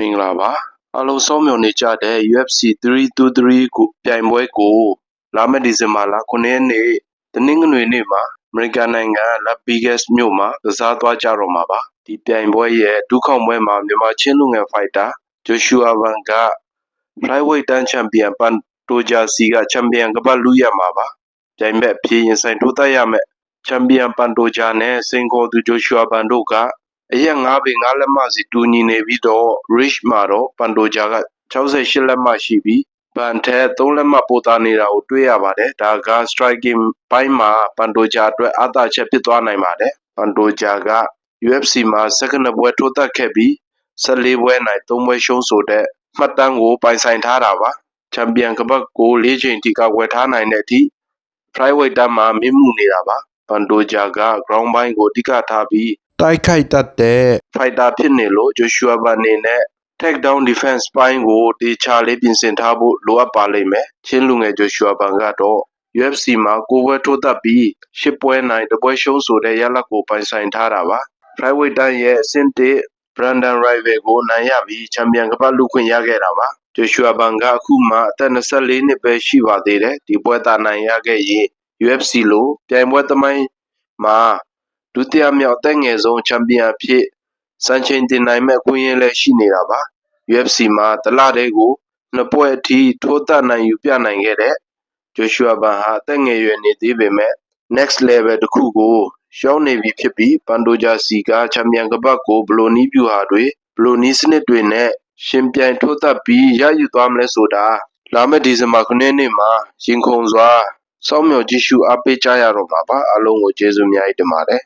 မင်္ဂလာပါအားလုံးစောင့်မျှော်နေကြတဲ့ UFC 323ကိုပြိုင်ပွဲကိုလာမယ့်ဒီဇင်ဘာလ9ရက်နေ့တနင်္ဂနွေနေ့မှာအမေရိကန်နိုင်ငံလာဗီဂက်စ်မြို့မှာကစားသွားကြတော့မှာပါဒီပြိုင်ပွဲရဲ့ဒုက္ခပွဲမှာမြန်မာချင်းလူငယ်ဖိုက်တာဂျိုရှူအာဗန်က flyweight တန်းချန်ပီယံပန်တိုဂျာစီကချန်ပီယံကပတ်လူရမှာပါပြိုင်ဘက်အဖြစ်ရင်ဆိုင်ထိုးသက်ရမယ်ချန်ပီယံပန်တိုဂျာနဲ့စင်ကော်သူဂျိုရှူအာဗန်တို့က အရက်9ပေ9လက်မစီတူညီနေပြီးတော့ Rich မှာတော့ပန်တိုဂျာက68လက်မရှိပြီးပန်ထဲ3လက်မပိုတာနေတာကိုတွေ့ရပါတယ်ဒါက striking ဘိုင်းမှာပန်တိုဂျာအတွက်အသာချက်ဖြစ်သွားနိုင်ပါတယ်ပန်တိုဂျာက UFC မှာစက္ကန့်ပွဲထိုးသက်ခဲ့ပြီး14ပွဲနိုင်3ပွဲရှုံးဆိုတဲ့မှတ်တမ်းကိုပိုင်ဆိုင်ထားတာပါချန်ပီယံကပတ်ကို၄ချိန်ထိကဝယ်ထားနိုင်တဲ့အထိ flyweight တန်းမှာမြင့်မှုနေတာပါပန်တိုဂျာက ground ဘိုင်းကိုအဓိကထားပြီး တိုက်ခိုက်တတ်တဲ့ fighter ဖြစ်နေလို့ဂျိုရှူအာဗန်အနေနဲ့ take down defense ပိုင်းကိုတေချာလေးပြင်ဆင်ထားဖို့လိုအပ်ပါလိမ့်မယ်ချင်းလူငယ်ဂျိုရှူအာဗန်ကတော့ UFC မှာကိုပွဲထိုးသက်ပြီးရှစ်ပွဲနိုင်တစ်ပွဲရှုံးဆိုတဲ့ရလဒ်ကိုပိုင်ဆိုင်ထားတာပါ flyweight တန်းရဲ့အဆင့်1 Brandon Rival ကိုနိုင်ရပြီးချန်ပီယံကပတ်လူခွင့်ရခဲ့တာပါဂျိုရှူအာဗန်ကအခုမှအသက်24နှစ်ပဲရှိပါသေးတယ်ဒီပွဲသာနိုင်ရခဲ့ရင် UFC လိုပြိုင်ပွဲသမိုင်းမှာ ဒုတိယမြောက်အသက်ငယ်ဆုံးချန်ပီယံအဖြစ်စံချိန်တင်နိုင်မဲ့ခွင့်ရလည်းရှိနေတာပါ UFC မှာတလတည်းကိုနှစ်ပွဲအထိထိုးသက်နိုင်ယူပြနိုင်ခဲ့တဲ့ဂျိုရှူအာဗန်ဟာအသက်ငယ်ရွယ်နေသေးပေမဲ့ next level တစ်ခုကိုရောက်နေပြီဖြစ်ပြီးပန်တိုဂျာစီကချန်ပီယံကပတ်ကိုဘလိုနီးပြူဟာတွေဘလိုနီးစနစ်တွေနဲ့ရှင်ပြိုင်ထိုးသက်ပြီးရယူသွားမလဲဆိုတာလာမယ့်ဒီဇင်ဘာ9ရက်နေ့မှာရင်ခုန်စွာစောင့်မျှော်ကြည့်ရှုအားပေးကြရတော့မှာပါအားလုံးကိုကျေးဇူးအများကြီးတင်ပါတယ်